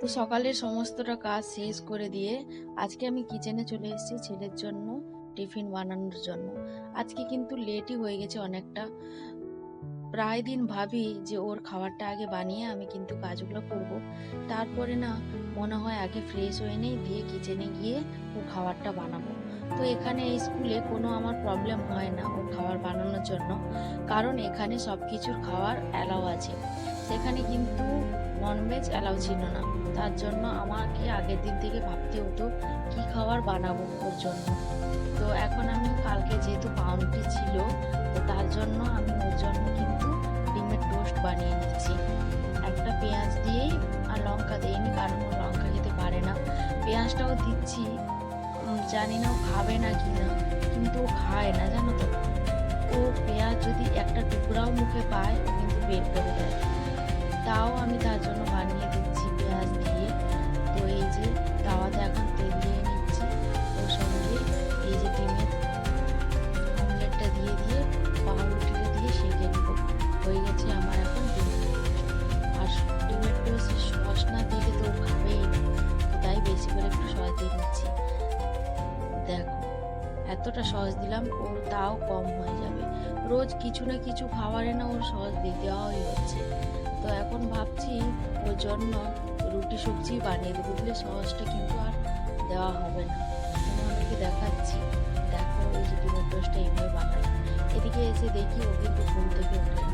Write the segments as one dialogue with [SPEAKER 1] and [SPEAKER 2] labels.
[SPEAKER 1] তো সকালের সমস্তটা কাজ শেষ করে দিয়ে আজকে আমি কিচেনে চলে এসেছি ছেলের জন্য, টিফিন বানানোর জন্য। আজকে কিন্তু লেটই হয়ে গেছে অনেকটা। প্রায় দিন ভাবি যে ওর খাবারটা আগে বানিয়ে আমি কিন্তু কাজগুলো করব। তারপরে না মনে হয় আগে ফ্রেশ হয়ে নেই, দিয়ে কিচেনে গিয়ে ওর খাবারটা বানাবো। তো এখানে স্কুলে কোনো আমার প্রবলেম হয় না ওর খাবার বানানোর জন্য। কারণ এখানে সব কিছুর খাবার অ্যালাও আছে। সেখানে কিন্তু ননভেজ অ্যালাউ ছিল না। তার জন্য আমাকে আগের দিন থেকে ভাবতে হতো, কি খাবার বানাবো ওর জন্য। তো এখন আমি কালকে যেহেতু পাউরুটি ছিল, তো তার জন্য আমি ওর জন্য কিন্তু ডিমের টোস্ট বানিয়ে নিচ্ছি। একটা পেঁয়াজ দিয়েই আর লঙ্কা দিইনি, কারণ ও লঙ্কা খেতে পারে না। পেঁয়াজটাও দিচ্ছি জানি না ও খাবে না কি না, কিন্তু ও খায় না, জানো তো। ও পেঁয়াজ যদি একটা টুকরাও মুখে পায়, ও কিন্তু বের করে দেয়। তাও আমি তার জন্য বানিয়ে দিচ্ছি পেঁয়াজ দিয়ে। তো এই যে তাওয়াতে এখন তেল দিয়ে নিচ্ছি। ওর সঙ্গে এই যে ডিমের অমলেটটা দিয়ে দিয়ে, পাউরুটিটা দিয়ে সেঁকে নেব। হয়ে গেছে আমার এখন ডিমের আর ডিমের টোস্ট সস না দিলে তো খাবেই না। তাই বেশি করে একটু সস দিয়ে নিচ্ছি। দেখো, এতটা সস দিলাম, ওর তাও কম হয়ে যাবে। রোজ কিছু না কিছু খাবারে না ওর সস দেওয়াই হচ্ছে। তো এখন ভাবছি ওর জন্য রুটি, সবজি বানিয়ে দেবো বুঝলে সসটা কিন্তু আর দেওয়া হবে না। তোমাদেরকে দেখাচ্ছি। দেখো এই যে ডিমের টোস্টটা এইভাবে বানাই এদিকে এসে দেখি ও কিন্তু ঘুম থেকে ওঠে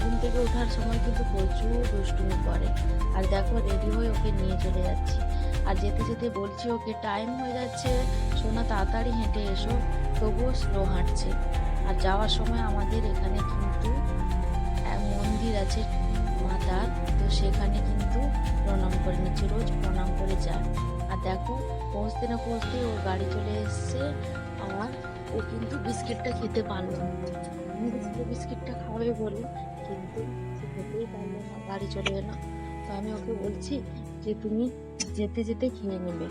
[SPEAKER 1] ঘুম থেকে ওঠার সময় কিন্তু প্রচুর দুষ্টুমি করে। আর দেখো রেডি হয়ে ওকে নিয়ে চলে যাচ্ছি। আর যেতে যেতে বলছি ওকে, টাইম হয়ে যাচ্ছে। সোনা, তাড়াতাড়ি হেঁটে এসো। তবুও স্লো হাঁটছে। আর যাওয়ার সময় আমাদের এখানে কিন্তু মন্দির আছে। মাতার তো সেখানে কিন্তু প্রণাম করে নিচ্ছে, রোজ প্রণাম করে যায়। আর দেখো, পৌঁছতে না পৌঁছতে ওর গাড়ি চলে এসছে। আমার ও কিন্তু বিস্কিটটা খেতে পারল না। বিস্কিটটা খাবে বলে। কিন্তু সে খেতেই পারল না, গাড়ি চলে এলো। তো আমি ওকে বলছি যে, তুমি যেতে যেতে খেয়ে নেবে।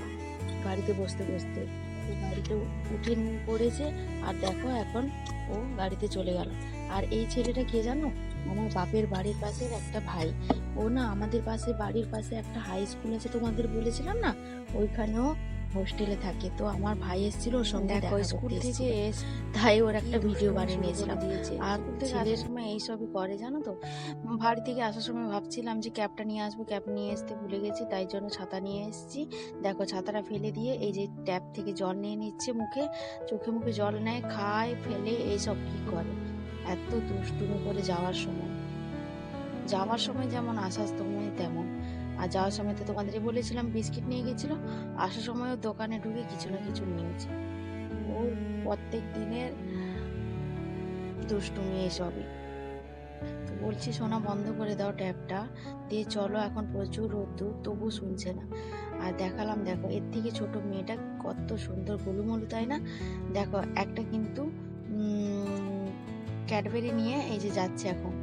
[SPEAKER 1] গাড়িতে বসতে বসতে। তো গাড়িতে উঠে পড়েছে। আর দেখো, এখন ও গাড়িতে চলে গেল। আর এই ছেলেটা কে জানো? আমার বাপের বাড়ির পাশের একটা ভাই। ও না আমাদের পাশে বাড়ির পাশে একটা হাই স্কুল আছে তোমাদের বলেছিলাম না? ওইখানেও হোস্টেলে থাকে। তো আমার ভাই এসেছিল ওর সঙ্গে
[SPEAKER 2] দেখা স্কুল থেকে।
[SPEAKER 1] তাই ওর একটা ভিডিও বানিয়ে নিয়েছিলাম। আর ছেলের সময় এইসবই করে জানো তো? বাড়ি থেকে আসার সময় ভাবছিলাম যে ক্যাবটা নিয়ে আসব ক্যাব নিয়ে আসতে ভুলে গেছি তাই জন্য ছাতা নিয়ে এসেছি। দেখো ছাতাটা ফেলে দিয়ে এই যে ট্যাপ থেকে জল নিয়ে নিচ্ছে মুখে। চোখে মুখে জল নেয় খায় ফেলে এইসব কি করে? এত দুষ্টুমি করে যাওয়ার সময়। যাওয়ার সময় যেমন আসার সময় তেমন। আর যাওয়ার সময় তো তোমাদের বলেছিলাম, বিস্কিট নিয়ে গেছিল। আসার সময়ও দোকানে ঢুকে কিছু না কিছু নিয়েছে। ওর প্রত্যেক দিনের দুষ্টুমি এসবই। তো বলছি, সোনা, বন্ধ করে দাও ট্যাপটা। দিয়ে চলো, এখন প্রচুর রোদ্দুর, তবু শুনছে না। আর দেখালাম, দেখো, এর থেকে ছোট মেয়েটা কত সুন্দর গোলুমলু, তাই না? দেখো, একটা কিন্তু ক্যাডবেরি নিয়ে এই যে যাচ্ছে এখন।